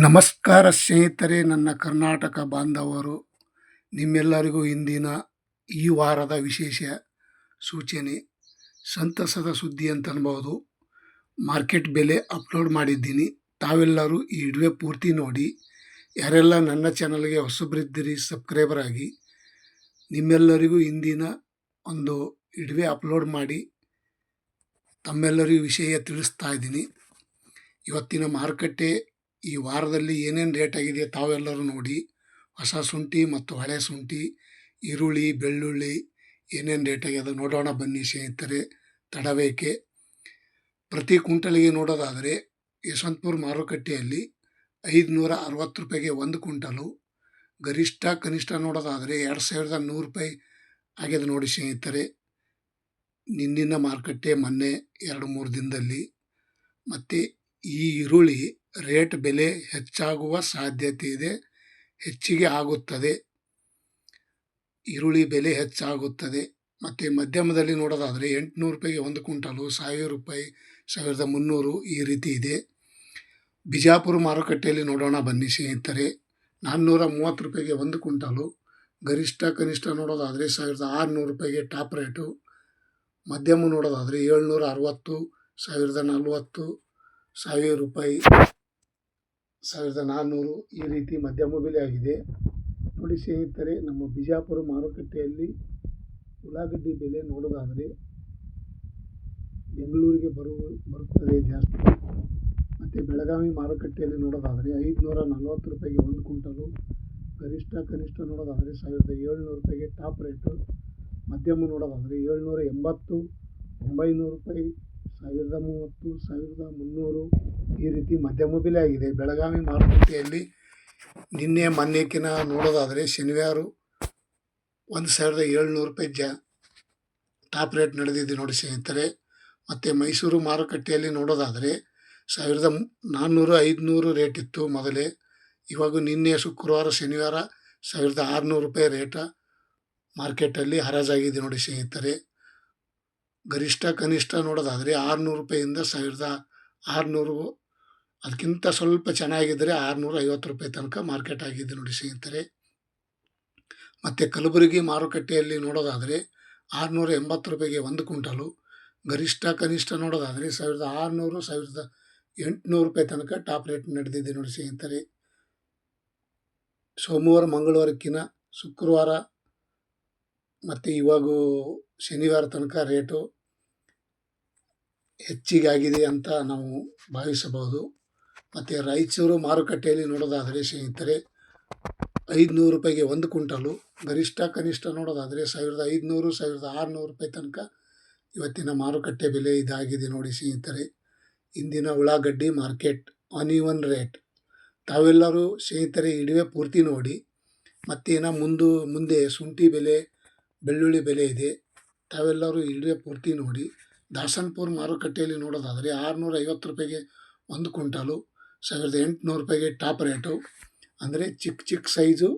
ನಮಸ್ಕಾರ ಸ್ನೇಹಿತರೆ, ನನ್ನ ಕರ್ನಾಟಕ ಬಾಂಧವರು, ನಿಮ್ಮೆಲ್ಲರಿಗೂ ಇಂದಿನ ಈ ವಾರದ ವಿಶೇಷ ಸೂಚನೆ. ಸಂತಸದ ಸುದ್ದಿ ಅಂತ ಅನ್ಬೋದು. ಮಾರ್ಕೆಟ್ ಬೆಲೆ ಅಪ್ಲೋಡ್ ಮಾಡಿದ್ದೀನಿ. ತಾವೆಲ್ಲರೂ ಈ ಇಡುವೆ ಪೂರ್ತಿ ನೋಡಿ. ಯಾರೆಲ್ಲ ನನ್ನ ಚಾನಲ್ಗೆ ಹೊಸಬ್ರಿದ್ದಿರಿ, ಸಬ್ಸ್ಕ್ರೈಬರ್ ಆಗಿ, ನಿಮ್ಮೆಲ್ಲರಿಗೂ ಇಂದಿನ ಒಂದು ಇಡುವೆ ಅಪ್ಲೋಡ್ ಮಾಡಿ. ತಮ್ಮೆಲ್ಲರಿಗೂ ವಿಷಯ ತಿಳಿಸ್ತಾ ಇದ್ದೀನಿ. ಇವತ್ತಿನ ಮಾರುಕಟ್ಟೆ ಈ ವಾರದಲ್ಲಿ ಏನೇನು ರೇಟ್ ಆಗಿದೆ ತಾವೆಲ್ಲರೂ ನೋಡಿ. ಹೊಸ ಶುಂಠಿ ಮತ್ತು ಹಳೆ ಶುಂಠಿ, ಈರುಳ್ಳಿ, ಬೆಳ್ಳುಳ್ಳಿ ಏನೇನು ರೇಟ್ ಆಗಿದೆ ನೋಡೋಣ ಬನ್ನಿ ಸ್ನೇಹಿತರೆ. ತಡಬೇಕೆ ಪ್ರತಿ ಕುಂಟಲಿಗೆ ನೋಡೋದಾದರೆ ಯಶವಂತಪುರ ಮಾರುಕಟ್ಟೆಯಲ್ಲಿ ಐದುನೂರ ಅರವತ್ತು ರೂಪಾಯಿಗೆ ಒಂದು ಕುಂಟಲು ಗರಿಷ್ಠ ಕನಿಷ್ಠ ನೋಡೋದಾದರೆ ಎರಡು ಸಾವಿರದ ನೂರು ರೂಪಾಯಿ ಆಗ್ಯದ ನೋಡಿ ಸ್ನೇಹಿತರೆ. ನಿನ್ನಿನ ಮಾರುಕಟ್ಟೆ ಮೊನ್ನೆ ಎರಡು ಮೂರು ದಿನದಲ್ಲಿ. ಮತ್ತು ಈ ಈರುಳ್ಳಿ ರೇಟ್ ಬೆಲೆ ಹೆಚ್ಚಾಗುವ ಸಾಧ್ಯತೆ ಇದೆ, ಹೆಚ್ಚಿಗೆ ಆಗುತ್ತದೆ. ಈರುಳ್ಳಿ ಬೆಲೆ ಹೆಚ್ಚಾಗುತ್ತದೆ. ಮತ್ತು ಮಧ್ಯಮದಲ್ಲಿ ನೋಡೋದಾದರೆ ಎಂಟುನೂರು ರೂಪಾಯಿಗೆ ಒಂದು ಕ್ವಿಂಟಲು ಸಾವಿರ ರೂಪಾಯಿ, ಸಾವಿರದ ಮುನ್ನೂರು ಈ ರೀತಿ ಇದೆ. ಬಿಜಾಪುರ ಮಾರುಕಟ್ಟೆಯಲ್ಲಿ ನೋಡೋಣ ಬನ್ನಿ ಸ್ನೇಹಿತರೆ. ನಾನ್ನೂರ ಮೂವತ್ತು ರೂಪಾಯಿಗೆ ಒಂದು ಕ್ವಿಂಟಲು, ಗರಿಷ್ಠ ಕನಿಷ್ಠ ನೋಡೋದಾದರೆ ಸಾವಿರದ ಆರುನೂರು ರೂಪಾಯಿಗೆ ಟಾಪ್ ರೇಟು. ಮಧ್ಯಮ ನೋಡೋದಾದರೆ ಏಳ್ನೂರ ಅರವತ್ತು, ಸಾವಿರದ ನಲವತ್ತು, ಸಾವಿರ ರೂಪಾಯಿ ಸಾವಿರದ ನಾನ್ನೂರು ಈ ರೀತಿ ಮಧ್ಯಮ ಬೆಲೆ ಆಗಿದೆ. ನೋಡಿ ಸ್ನೇಹಿತರೆ, ನಮ್ಮ ಬಿಜಾಪುರ ಮಾರುಕಟ್ಟೆಯಲ್ಲಿ ಉಳ್ಳಾಗಡ್ಡಿ ಬೆಲೆ ನೋಡೋದಾದರೆ ಬೆಂಗಳೂರಿಗೆ ಬರುವ ಬರುತ್ತದೆ ಜಾಸ್ತಿ. ಮತ್ತು ಬೆಳಗಾವಿ ಮಾರುಕಟ್ಟೆಯಲ್ಲಿ ನೋಡೋದಾದರೆ ಐದುನೂರ ನಲ್ವತ್ತು ರೂಪಾಯಿಗೆ ಒಂದು ಕ್ವಿಂಟಲು, ಗರಿಷ್ಠ ಕನಿಷ್ಠ ನೋಡೋದಾದರೆ ಸಾವಿರದ ಏಳ್ನೂರು ರೂಪಾಯಿಗೆ ಟಾಪ್ ರೇಟು. ಮಧ್ಯಮ ನೋಡೋದಾದರೆ ಏಳ್ನೂರ ಎಂಬತ್ತು, ಒಂಬೈನೂರು ರೂಪಾಯಿ, ಸಾವಿರದ ಮೂವತ್ತು, ಸಾವಿರದ ಮುನ್ನೂರು ಈ ರೀತಿ ಮಧ್ಯಮ ಬೆಲೆ ಆಗಿದೆ. ಬೆಳಗಾವಿ ಮಾರುಕಟ್ಟೆಯಲ್ಲಿ ನಿನ್ನೆ ಮೊನ್ನೆಕಿನ ನೋಡೋದಾದರೆ ಶನಿವಾರ ಒಂದು ಸಾವಿರದ ಏಳ್ನೂರು ರೂಪಾಯಿ ಜ, ಟಾಪ್ ರೇಟ್ ನಡೆದಿದೆ ನೋಡಿ ಸ್ನೇಹಿತರೆ. ಮತ್ತು ಮೈಸೂರು ಮಾರುಕಟ್ಟೆಯಲ್ಲಿ ನೋಡೋದಾದರೆ ಸಾವಿರದ ನಾನ್ನೂರು ಐದುನೂರು ರೇಟ್ ಇತ್ತು ಮೊದಲೇ. ಇವಾಗ ನಿನ್ನೆ ಶುಕ್ರವಾರ, ಶನಿವಾರ ಸಾವಿರದ ಆರುನೂರು ರೂಪಾಯಿ ರೇಟ ಮಾರ್ಕೆಟಲ್ಲಿ ಹರಾಜಾಗಿದೆ ನೋಡಿ ಸ್ನೇಹಿತರೆ. ಗರಿಷ್ಠ ಕನಿಷ್ಠ ನೋಡೋದಾದರೆ ಆರುನೂರು ರೂಪಾಯಿಂದ ಸಾವಿರದ ಆರುನೂರು ಅದಕ್ಕಿಂತ ಸ್ವಲ್ಪ ಚೆನ್ನಾಗಿದ್ದರೆ ಆರುನೂರ ಐವತ್ತು ರೂಪಾಯಿ ತನಕ ಮಾರ್ಕೆಟ್ ಆಗಿದೆ ನೋಡಿ ಸ್ನೇಹಿತರೆ. ಮತ್ತು ಕಲಬುರಗಿ ಮಾರುಕಟ್ಟೆಯಲ್ಲಿ ನೋಡೋದಾದರೆ ಆರುನೂರ ಎಂಬತ್ತು ರೂಪಾಯಿಗೆ ಒಂದು ಕ್ವಿಂಟಲು, ಗರಿಷ್ಠ ಕನಿಷ್ಠ ನೋಡೋದಾದರೆ ಸಾವಿರದ ಆರುನೂರು, ಸಾವಿರದ ಎಂಟುನೂರು ರೂಪಾಯಿ ತನಕ ಟಾಪ್ ರೇಟ್ ನಡೆದಿದೆ ನೋಡಿ ಸ್ನೇಹಿತರೆ. ಸೋಮವಾರ ಮಂಗಳವಾರಕ್ಕಿಂತ ಶುಕ್ರವಾರ ಮತ್ತು ಇವಾಗ ಶನಿವಾರ ತನಕ ರೇಟು ಹೆಚ್ಚಿಗಾಗಿದೆ ಅಂತ ನಾವು ಭಾವಿಸಬಹುದು. ಮತ್ತು ರಾಯಚೂರು ಮಾರುಕಟ್ಟೆಯಲ್ಲಿ ನೋಡೋದಾದರೆ ಸ್ನೇಹಿತರೆ, ಐದುನೂರು ರೂಪಾಯಿಗೆ ಒಂದು ಕುಂಟಲು ಗರಿಷ್ಠ, ಕನಿಷ್ಠ ನೋಡೋದಾದರೆ ಸಾವಿರದ ಐದುನೂರು, ಸಾವಿರದ ಆರುನೂರು ರೂಪಾಯಿ ತನಕ ಇವತ್ತಿನ ಮಾರುಕಟ್ಟೆ ಬೆಲೆ ಇದಾಗಿದೆ ನೋಡಿ ಸ್ನೇಹಿತರೆ. ಇಂದಿನ ಉಳ್ಳಾಗಡ್ಡಿ ಮಾರ್ಕೆಟ್ ಆನ್ ರೇಟ್ ತಾವೆಲ್ಲರೂ ಸ್ನೇಹಿತರೆ ಇಡುವೆ ಪೂರ್ತಿ ನೋಡಿ. ಮತ್ತೇನ ಮುಂದು, ಮುಂದೆ ಶುಂಠಿ ಬೆಲೆ, ಬೆಳ್ಳುಳ್ಳಿ ಬೆಲೆ ಇದೆ. ತಾವೆಲ್ಲರೂ ಇಡುವೆ ಪೂರ್ತಿ ನೋಡಿ. ದಾಸನ್ಪುರ್ ಮಾರುಕಟ್ಟೆಯಲ್ಲಿ ನೋಡೋದಾದರೆ ಆರುನೂರ ಐವತ್ತು ರೂಪಾಯಿಗೆ ಒಂದು ಕ್ವಿಂಟಾಲು. ಸಾವಿರದ ಎಂಟುನೂರು ರೂಪಾಯಿಗೆ ಟಾಪ್ ರೇಟು. ಅಂದರೆ ಚಿಕ್ಕ ಚಿಕ್ಕ ಸೈಜು,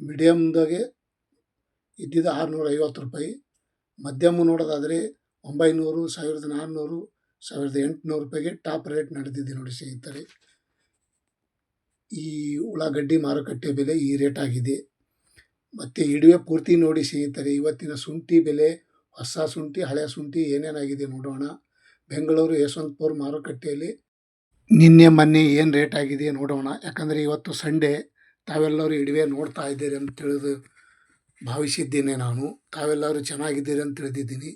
ಮೀಡಿಯಮ್ದಾಗೆ ಇದ್ದಿದ್ದು ಆರುನೂರ ಐವತ್ತು ರೂಪಾಯಿ. ಮಧ್ಯಮ ನೋಡೋದಾದರೆ ಒಂಬೈನೂರು, ಸಾವಿರದ ನಾನ್ನೂರು, ಸಾವಿರದ ಎಂಟುನೂರು ರೂಪಾಯಿಗೆ ಟಾಪ್ ರೇಟ್ ನಡೆದಿದೆ ನೋಡಿ ಸ್ನೇಹಿತರೆ. ಈ ಉಳ್ಳಾಗಡ್ಡಿ ಮಾರುಕಟ್ಟೆ ಬೆಲೆ ಈ ರೇಟ್ ಆಗಿದೆ. ಮತ್ತು ಇಡುವೆ ಪೂರ್ತಿ ನೋಡಿ ಸ್ನೇಹಿತರೆ, ಇವತ್ತಿನ ಶುಂಠಿ ಬೆಲೆ, ಹೊಸ ಶುಂಠಿ, ಹಳೆಯ ಶುಂಠಿ ಏನೇನಾಗಿದೆ ನೋಡೋಣ. ಬೆಂಗಳೂರು ಯಶವಂತಪುರ ಮಾರುಕಟ್ಟೆಯಲ್ಲಿ ನಿನ್ನೆ ಮೊನ್ನೆ ಏನು ರೇಟ್ ಆಗಿದೆ ನೋಡೋಣ. ಯಾಕಂದರೆ ಇವತ್ತು ಸಂಡೇ ತಾವೆಲ್ಲರೂ ಇಡುವೆ ನೋಡ್ತಾ ಇದ್ದೀರಿ ಅಂತ ತಿಳಿದು ಭಾವಿಸಿದ್ದೇನೆ ನಾನು. ತಾವೆಲ್ಲರೂ ಚೆನ್ನಾಗಿದ್ದೀರಿ ಅಂತ ತಿಳಿದಿದ್ದೀನಿ.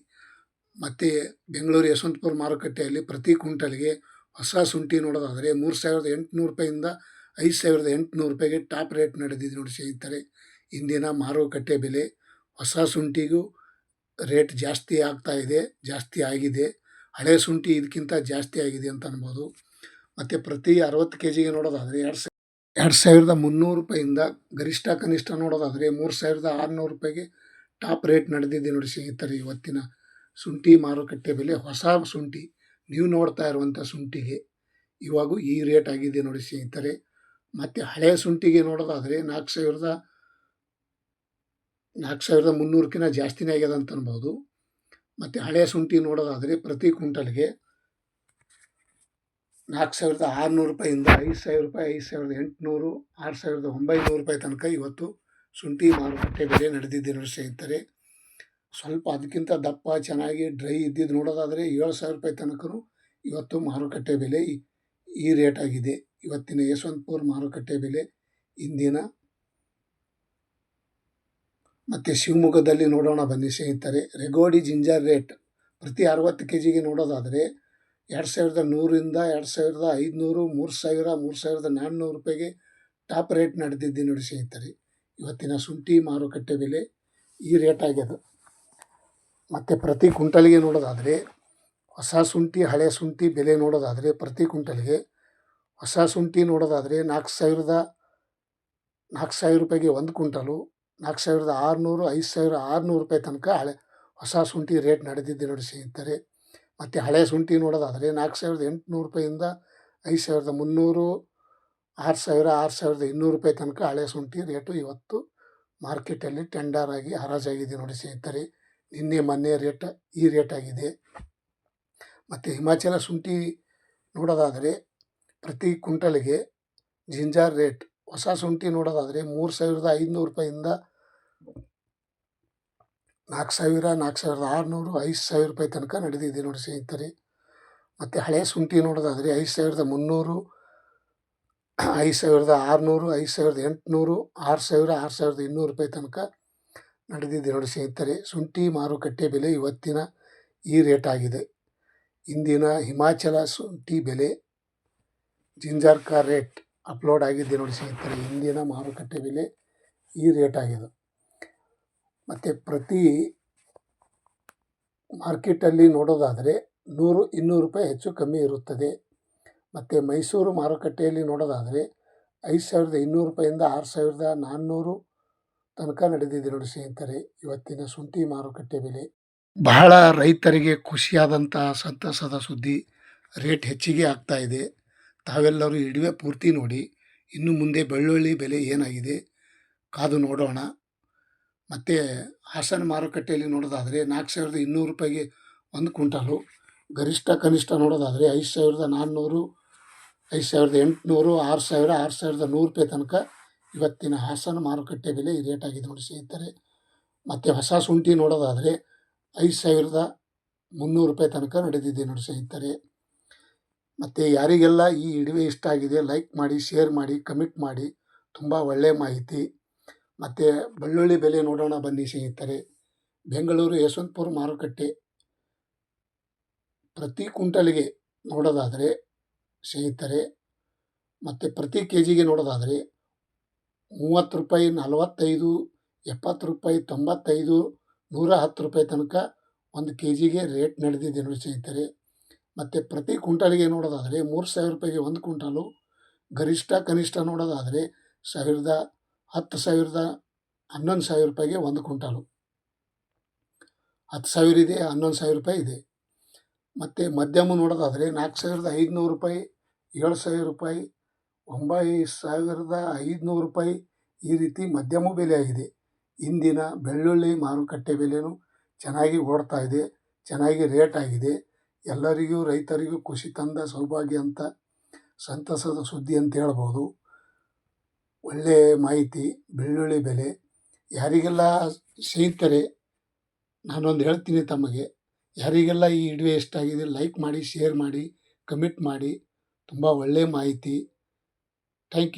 ಮತ್ತು ಬೆಂಗಳೂರು ಯಶವಂತಪುರ ಮಾರುಕಟ್ಟೆಯಲ್ಲಿ ಪ್ರತಿ ಕ್ವಿಂಟಲ್ಗೆ ಹೊಸ ಶುಂಠಿ ನೋಡೋದಾದರೆ ಮೂರು ಸಾವಿರದ ಎಂಟುನೂರು ರೂಪಾಯಿಂದ ಐದು ಸಾವಿರದ ಎಂಟುನೂರು ರೂಪಾಯಿಗೆ ಟಾಪ್ ರೇಟ್ ನಡೆದಿದೆ ನೋಡಿ ಸ್ನೇಹಿತರೆ. ಇಂದಿನ ಮಾರುಕಟ್ಟೆ ಬೆಲೆ ಹೊಸ ಶುಂಠಿಗೂ ರೇಟ್ ಜಾಸ್ತಿ ಆಗ್ತಾ ಇದೆ, ಜಾಸ್ತಿ ಆಗಿದೆ. ಹಳೆ ಶುಂಠಿ ಇದಕ್ಕಿಂತ ಜಾಸ್ತಿ ಆಗಿದೆ ಅಂತ ಅನ್ಬೋದು. ಮತ್ತು ಪ್ರತಿ ಅರವತ್ತು ಕೆ ಜಿಗೆ ನೋಡೋದಾದರೆ ಎರಡು ಸಾವಿರ ಎರಡು ಸಾವಿರದ ಮುನ್ನೂರು ರೂಪಾಯಿಂದ ಗರಿಷ್ಠ ಕನಿಷ್ಠ ನೋಡೋದಾದರೆ ಮೂರು ಸಾವಿರದ ಆರುನೂರು ರೂಪಾಯಿಗೆ ಟಾಪ್ ರೇಟ್ ನಡೆದಿದೆ ನೋಡಿ ಸ್ನೇಹಿತರೆ ಇವತ್ತಿನ ಶುಂಠಿ ಮಾರುಕಟ್ಟೆ ಬೆಲೆ. ಹೊಸ ಶುಂಠಿ, ನೀವು ನೋಡ್ತಾ ಇರುವಂಥ ಶುಂಠಿಗೆ ಇವಾಗೂ ಈ ರೇಟ್ ಆಗಿದೆ ನೋಡಿ ಸ್ನೇಹಿತರೆ. ಮತ್ತು ಹಳೆಯ ಶುಂಠಿಗೆ ನೋಡೋದಾದರೆ ನಾಲ್ಕು ಸಾವಿರದ ನಾಲ್ಕು ಸಾವಿರದ ಮುನ್ನೂರಕ್ಕಿಂತ ಜಾಸ್ತಿನೇ ಆಗ್ಯದ ಅಂತ ಅನ್ಬೋದು. ಮತ್ತು ಹಳೆಯ ಶುಂಠಿ ನೋಡೋದಾದರೆ ಪ್ರತಿ ಕ್ವಿಂಟಲ್ಗೆ ನಾಲ್ಕು ಸಾವಿರದ ಆರುನೂರು ರೂಪಾಯಿಂದ ಐದು ಸಾವಿರ ರೂಪಾಯಿ, ಐದು ಸಾವಿರದ ಎಂಟುನೂರು, ಆರು ಸಾವಿರದ ಒಂಬೈನೂರು ರೂಪಾಯಿ ತನಕ ಇವತ್ತು ಶುಂಠಿ ಮಾರುಕಟ್ಟೆ ಬೆಲೆ ನಡೆದಿದ್ದೆ ನೋಡಿ ಸ್ನೇಹಿತರೆ. ಸ್ವಲ್ಪ ಅದಕ್ಕಿಂತ ದಪ್ಪ, ಚೆನ್ನಾಗಿ ಡ್ರೈ ಇದ್ದಿದ್ದು ನೋಡೋದಾದರೆ ಏಳು ಸಾವಿರ ರೂಪಾಯಿ ತನಕನೂ ಇವತ್ತು ಮಾರುಕಟ್ಟೆ ಬೆಲೆ ಈ- ರೇಟ್ ಆಗಿದೆ. ಇವತ್ತಿನ ಯಶವಂತಪುರ ಮಾರುಕಟ್ಟೆ ಬೆಲೆ ಇಂದಿನ ಮತ್ತು ಶಿವಮೊಗ್ಗದಲ್ಲಿ ನೋಡೋಣ ಬನ್ನಿ ಸ್ನೇಹಿತರೆ. ರೆಗೋಡಿ ಜಿಂಜರ್ ರೇಟ್ ಪ್ರತಿ ಅರವತ್ತು ಕೆ ಜಿಗೆ ನೋಡೋದಾದರೆ ಎರಡು ಸಾವಿರದ ನೂರಿಂದ ಎರಡು ಸಾವಿರದ ಐದುನೂರು, ಮೂರು ಸಾವಿರ, ಮೂರು ಸಾವಿರದ ನಾನ್ನೂರು ರೂಪಾಯಿಗೆ ಟಾಪ್ ರೇಟ್ ನಡೆದಿದ್ದು ನೋಡಿ ಸ್ನೇಹಿತರೆ. ಇವತ್ತಿನ ಶುಂಠಿ ಮಾರುಕಟ್ಟೆ ಬೆಲೆ ಈ ರೇಟ್ ಆಗ್ಯದ ಮತ್ತು ಪ್ರತಿ ಕುಂಟಲಿಗೆ ನೋಡೋದಾದರೆ ಹೊಸ ಶುಂಠಿ, ಹಳೆ ಶುಂಠಿ ಬೆಲೆ ನೋಡೋದಾದರೆ ಪ್ರತಿ ಕುಂಟಲಿಗೆ ಹೊಸ ಶುಂಠಿ ನೋಡೋದಾದರೆ ನಾಲ್ಕು ಸಾವಿರದ, ನಾಲ್ಕು ಸಾವಿರ ರೂಪಾಯಿಗೆ ಒಂದು ಕುಂಟಲು ನಾಲ್ಕು ಸಾವಿರದ ಆರುನೂರು, ಐದು ಸಾವಿರ ಆರುನೂರು ರೂಪಾಯಿ ತನಕ ಹಳೆ, ಹೊಸ ಶುಂಠಿ ರೇಟ್ ನಡೆದಿದ್ದೆ ನೋಡಿ ಸ್ನೇಹಿತರೆ. ಮತ್ತು ಹಳೆ ಶುಂಠಿ ನೋಡೋದಾದರೆ ನಾಲ್ಕು ಸಾವಿರದ ಎಂಟುನೂರು ರೂಪಾಯಿಂದ ಐದು ಸಾವಿರದ ಮುನ್ನೂರು, ಆರು ಸಾವಿರ, ಆರು ಸಾವಿರದ ಇನ್ನೂರು ರೂಪಾಯಿ ತನಕ ಹಳೆ ಶುಂಠಿ ರೇಟು ಇವತ್ತು ಮಾರ್ಕೆಟಲ್ಲಿ ಟೆಂಡರ್ ಆಗಿ ಹರಾಜಾಗಿದೆ ನೋಡಿ ಸ್ನೇಹಿತರೆ. ನಿನ್ನೆ ಮೊನ್ನೆ ರೇಟ್, ಈ ರೇಟ್ ಆಗಿದೆ. ಮತ್ತು ಹಿಮಾಚಲ ಶುಂಠಿ ನೋಡೋದಾದರೆ ಪ್ರತಿ ಕುಂಟಲಿಗೆ ಜಿಂಜಾರ್ ರೇಟ್, ಹೊಸ ಶುಂಠಿ ನೋಡೋದಾದರೆ ಮೂರು ಸಾವಿರದ ಐದುನೂರು ರೂಪಾಯಿಂದ ನಾಲ್ಕು ಸಾವಿರ, ನಾಲ್ಕು ಸಾವಿರದ ಆರುನೂರು, ಐದು ಸಾವಿರ ರೂಪಾಯಿ ತನಕ ನಡೆದಿದೆ ನೋಡಿ ಸ್ನೇಹಿತರೆ. ಮತ್ತು ಹಳೆ ಶುಂಠಿ ನೋಡೋದಾದರೆ ಐದು ಸಾವಿರದ ಮುನ್ನೂರು, ಐದು ಸಾವಿರದ ಆರುನೂರು, ಐದು ಸಾವಿರದ ಎಂಟುನೂರು, ಆರು ಸಾವಿರ, ಆರು ಸಾವಿರದ ಇನ್ನೂರು ರೂಪಾಯಿ ತನಕ ನಡೆದಿದೆ ನೋಡಿ ಸ್ನೇಹಿತರೆ. ಶುಂಠಿ ಮಾರುಕಟ್ಟೆ ಬೆಲೆ ಇವತ್ತಿನ ಈ ರೇಟ್ ಆಗಿದೆ. ಇಂದಿನ ಹಿಮಾಚಲ ಶುಂಠಿ ಬೆಲೆ ಜಿಂಜರ್ ಕಾ ರೇಟ್ ಅಪ್ಲೋಡ್ ಆಗಿದೆ ನೋಡಿ ಸ್ನೇಹಿತರೆ. ಇಂದಿನ ಮಾರುಕಟ್ಟೆ ಬೆಲೆ ಈ ರೇಟ್ ಆಗಿದೆ. ಮತ್ತು ಪ್ರತಿ ಮಾರ್ಕೆಟಲ್ಲಿ ನೋಡೋದಾದರೆ ನೂರು, ಇನ್ನೂರು ರೂಪಾಯಿ ಹೆಚ್ಚು ಕಮ್ಮಿ ಇರುತ್ತದೆ. ಮತ್ತು ಮೈಸೂರು ಮಾರುಕಟ್ಟೆಯಲ್ಲಿ ನೋಡೋದಾದರೆ ಐದು ಸಾವಿರದ ಇನ್ನೂರು ರೂಪಾಯಿಂದ ಆರು ಸಾವಿರದ ನಾನ್ನೂರು ತನಕ ನಡೆದಿದೆ ನೋಡಿ ಸ್ನೇಹಿತರೆ, ಇವತ್ತಿನ ಶುಂಠಿ ಮಾರುಕಟ್ಟೆ ಬೆಲೆ. ಬಹಳ ರೈತರಿಗೆ ಖುಷಿಯಾದಂಥ ಸಂತಸದ ಸುದ್ದಿ, ರೇಟ್ ಹೆಚ್ಚಿಗೆ ಆಗ್ತಾ ಇದೆ. ತಾವೆಲ್ಲರೂ ಇಡುವೆ ಪೂರ್ತಿ ನೋಡಿ, ಇನ್ನು ಮುಂದೆ ಬೆಳ್ಳುಳ್ಳಿ ಬೆಲೆ ಏನಾಗಿದೆ, ಕಾದು ನೋಡೋಣ. ಮತ್ತು ಹಾಸನ ಮಾರುಕಟ್ಟೆಯಲ್ಲಿ ನೋಡೋದಾದರೆ ನಾಲ್ಕು ಸಾವಿರದ ಇನ್ನೂರು ರೂಪಾಯಿಗೆ ಒಂದು ಕ್ವಿಂಟಲು. ಗರಿಷ್ಠ ಕನಿಷ್ಠ ನೋಡೋದಾದರೆ ಐದು ಸಾವಿರದ ನಾನ್ನೂರು, ಐದು ಸಾವಿರದ ಎಂಟುನೂರು, ಆರು ಸಾವಿರ, ಆರು ಸಾವಿರದ ನೂರು ರೂಪಾಯಿ ತನಕ ಇವತ್ತಿನ ಹಾಸನ ಮಾರುಕಟ್ಟೆ ಬೆಲೆ ಈ ರೇಟಾಗಿದೆ ನೋಡಿ ಸ್ನೇಹಿತರೆ. ಮತ್ತು ಹೊಸ ಶುಂಠಿ ನೋಡೋದಾದರೆ ಐದು ಸಾವಿರದ ಮುನ್ನೂರು ರೂಪಾಯಿ ತನಕ ನಡೆದಿದೆ ನೋಡಿ ಸ್ನೇಹಿತರೆ. ಮತ್ತು ಯಾರಿಗೆಲ್ಲ ಈ ಇಡುವೆ ಇಷ್ಟ ಆಗಿದೆ, ಲೈಕ್ ಮಾಡಿ, ಶೇರ್ ಮಾಡಿ, ಕಮೆಂಟ್ ಮಾಡಿ, ತುಂಬ ಒಳ್ಳೆಯ ಮಾಹಿತಿ. ಮತ್ತು ಬೆಳ್ಳುಳ್ಳಿ ಬೆಲೆ ನೋಡೋಣ ಬನ್ನಿ ಸ್ನೇಹಿತರೆ. ಬೆಂಗಳೂರು ಯಶವಂತಪುರ ಮಾರುಕಟ್ಟೆ ಪ್ರತಿ ಕುಂಟಲಿಗೆ ನೋಡೋದಾದರೆ ಸ್ನೇಹಿತರೆ, ಮತ್ತು ಪ್ರತಿ ಕೆ ಜಿಗೆ ನೋಡೋದಾದರೆ ಮೂವತ್ತು ರೂಪಾಯಿ ನಲವತ್ತೈದು, ಎಪ್ಪತ್ತು ರೂಪಾಯಿ ತೊಂಬತ್ತೈದು, ನೂರ ಹತ್ತು ರೂಪಾಯಿ ತನಕ ಒಂದು ಕೆ ಜಿಗೆ ರೇಟ್ ನಡೆದಿದೆ ನೋಡಿ ಸ್ನೇಹಿತರೆ. ಮತ್ತು ಪ್ರತಿ ಕುಂಟಲಿಗೆ ನೋಡೋದಾದರೆ ಮೂರು ಸಾವಿರ ರೂಪಾಯಿಗೆ ಒಂದು ಕುಂಟಲು ಗರಿಷ್ಠ ಕನಿಷ್ಠ ನೋಡೋದಾದರೆ ಸಾವಿರದ ಹತ್ತು ಸಾವಿರದ ಹನ್ನೊಂದು ಸಾವಿರ ರೂಪಾಯಿಗೆ ಒಂದು ಕುಂಟಾಲು ಹತ್ತು ಸಾವಿರ ಇದೆ, ಹನ್ನೊಂದು ಸಾವಿರ ರೂಪಾಯಿ ಇದೆ. ಮತ್ತು ಮಧ್ಯಮ ನೋಡೋದಾದರೆ ನಾಲ್ಕು ಸಾವಿರದ ಐದುನೂರು ರೂಪಾಯಿ, ಏಳು ಸಾವಿರ ರೂಪಾಯಿ ಒಂಬೈ ಸಾವಿರದ ಐದುನೂರು ರೂಪಾಯಿ ಈ ರೀತಿ ಮಧ್ಯಮ ಬೆಲೆ ಆಗಿದೆ. ಇಂದಿನ ಬೆಳ್ಳುಳ್ಳಿ ಮಾರುಕಟ್ಟೆ ಬೆಲೆಯೂ ಚೆನ್ನಾಗಿ ಓಡ್ತಾ ಇದೆ, ಚೆನ್ನಾಗಿ ರೇಟ್ ಆಗಿದೆ. ಎಲ್ಲರಿಗೂ, ರೈತರಿಗೂ ಖುಷಿ ತಂದ ಸೌಭಾಗ್ಯ ಅಂತ, ಸಂತಸದ ಸುದ್ದಿ ಅಂತ ಹೇಳ್ಬೋದು. ಒಳ್ಳೆಯ ಮಾಹಿತಿ, ಬೆಳ್ಳುಳ್ಳಿ ಬೆಲೆ. ಯಾರಿಗೆಲ್ಲ ಸ್ನೇಹಿತರೆ, ನಾನೊಂದು ಹೇಳ್ತೀನಿ ತಮಗೆ. ಯಾರಿಗೆಲ್ಲ ಈ ವಿಡಿಯೋ ಎಷ್ಟಾಗಿದೆ ಲೈಕ್ ಮಾಡಿ ಶೇರ್ ಮಾಡಿ ಕಮೆಂಟ್ ಮಾಡಿ, ತುಂಬ ಒಳ್ಳೆಯ ಮಾಹಿತಿ. Thank you